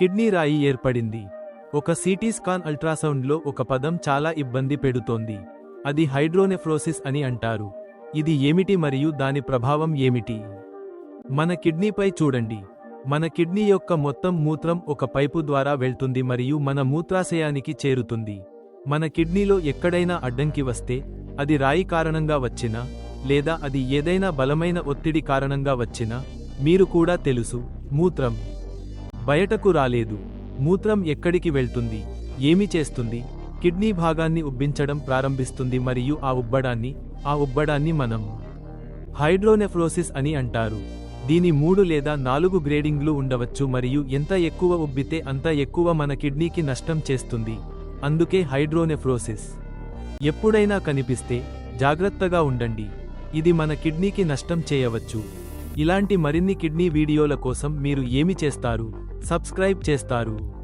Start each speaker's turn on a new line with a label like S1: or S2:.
S1: Kidney రాయి ఏర్పడింది. ఒక సిటీ స్కాన్ అల్ట్రాసౌండ్లో ఒక పదం చాలా ఇబ్బంది పెడుతోంది. అది హైడ్రోనెఫ్రోసిస్ అని అంటారు. ఇది ఏమిటి మరియు దాని ప్రభావం ఏమిటి? మన కిడ్నీపై చూడండి. మన కిడ్నీ యొక్క మొత్తం మూత్రం ఒక పైపు ద్వారా వెళ్తుంది మరియు మన మూత్రాశయానికి చేరుతుంది. మన కిడ్నీలో ఎక్కడైనా అడ్డంకి వస్తే అది రాయి కారణంగా వచ్చినా లేదా అది ఏదైనా బలమైన ఒత్తిడి కారణంగా వచ్చినా మీరు కూడా తెలుసు మూత్రం బయటకు రాలేదు. మూత్రం ఎక్కడికి వెళ్తుంది? ఏమి చేస్తుంది? కిడ్నీ భాగాన్ని ఉబ్బించడం ప్రారంభిస్తుంది మరియు ఆ ఉబ్బడాన్ని ఆ ఉబ్బడాన్ని మనం హైడ్రోనెఫ్రోసిస్ అని అంటారు. దీని మూడు లేదా నాలుగు గ్రేడింగ్లు ఉండవచ్చు మరియు ఎంత ఎక్కువ ఉబ్బితే అంత ఎక్కువ మన కిడ్నీకి నష్టం చేస్తుంది. అందుకే హైడ్రోనెఫ్రోసిస్. ఎప్పుడైనా కనిపిస్తే జాగ్రత్తగా ఉండండి. ఇది మన కిడ్నీకి నష్టం చేయవచ్చు. ఇలాంటి మరిన్ని కిడ్నీ వీడియోల కోసం మీరు ఏమి చేస్తారు? సబ్స్క్రైబ్ చేస్తారు.